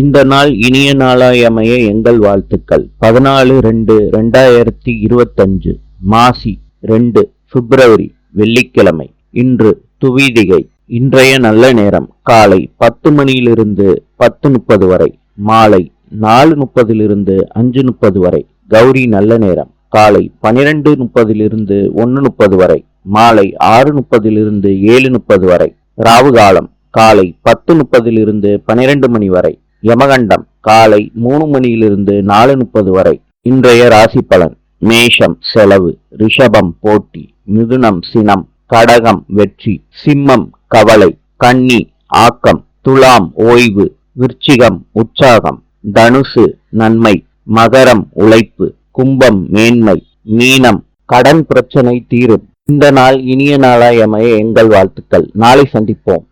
இந்த நாள் இனிய நாளாய் அமைய எங்கள் வாழ்த்துக்கள். பதினாலு ரெண்டு ரெண்டாயிரத்தி இருபத்தஞ்சு மாசி ரெண்டு பிப்ரவரி வெள்ளிக்கிழமை. இன்று துவிதிகை இன்றைய நல்ல நேரம். காலை பத்து மணியிலிருந்து பத்து முப்பது வரை. மாலை நாலு முப்பதிலிருந்து அஞ்சு முப்பது வரை. கௌரி நல்ல நேரம். காலை பனிரெண்டு முப்பதிலிருந்து ஒன்று முப்பது வரை. மாலை ஆறு முப்பதிலிருந்து ஏழு முப்பது வரை. ராவு காலம் காலை பத்து முப்பதிலிருந்து பனிரெண்டு மணி வரை. யமகண்டம் காலை மூணு மணியிலிருந்து நாலு முப்பது வரை. இன்றைய ராசி பலன் மேஷம் செலவு ரிஷபம் போட்டி மிதுனம் சினம் கடகம் வெற்றி சிம்மம் கவலை கன்னி ஆக்கம் துலாம் ஓய்வு விருச்சிகம் உற்சாகம் தனுசு நன்மை மகரம் உழைப்பு கும்பம் மேன்மை மீனம் கடன் பிரச்சனை தீரும். இந்த நாள் இனிய நாளாய் அமைய எங்கள் வாழ்த்துக்கள். நாளை சந்திப்போம்.